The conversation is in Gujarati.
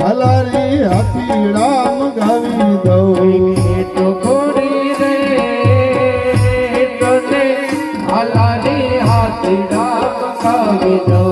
હલારી હતી રામ ગાવી દઉં. તો ખોરી રે હલારી હતી ગાવી દઉં.